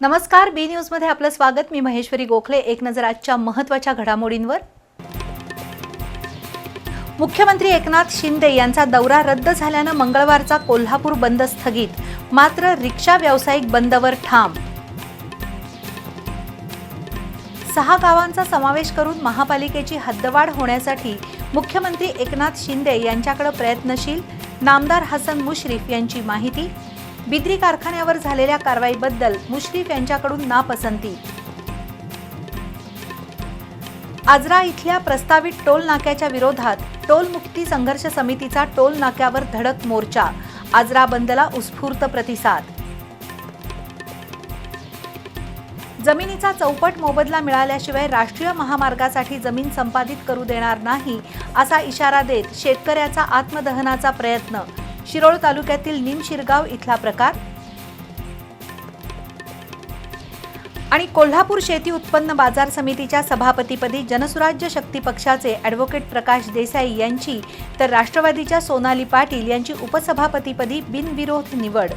नमस्कार बी न्यूजमध्ये आपलं स्वागत. मी महेश्वरी गोखले. एक नजर आजच्या महत्त्वाच्या घडामोडींवर. मुख्यमंत्री एकनाथ शिंदे यांचा दौरा रद्द झाल्यानं मंगळवारचा कोल्हापूर बंद स्थगित. मात्र रिक्षा व्यावसायिक बंदवर ठाम. सहा गावांचा समावेश करून महापालिकेची हद्दवाढ होण्यासाठी मुख्यमंत्री एकनाथ शिंदे यांच्याकडे प्रयत्नशील. नामदार हसन मुश्रीफ यांची माहिती. बिद्री कारखान्यावर झालेल्या कारवाईबद्दल मुश्रीफ यांच्याकडून नापसंती. आजरा इथल्या प्रस्तावित टोल नाक्याच्या विरोधात टोलमुक्ती संघर्ष समितीचा टोल नाक्यावर धडक मोर्चा आजरा बंदला उत्स्फूर्त प्रतिसाद. जमिनीचा चौपट मोबदला मिळाल्याशिवाय राष्ट्रीय महामार्गासाठी जमीन संपादित करू देणार नाही असा इशारा देत शेतकऱ्याचा आत्मदहनाचा प्रयत्न शिरोळ तालुक्यातील निमशिरगाव इथला प्रकार. आणि कोल्हापूर शेती उत्पन्न बाजार समितीच्या सभापतीपदी जनसुराज्य शक्ती पक्षाचे ॲडव्होकेट प्रकाश देसाई यांची तर राष्ट्रवादीच्या सोनाली पाटील यांची उपसभापतीपदी बिनविरोध निवड.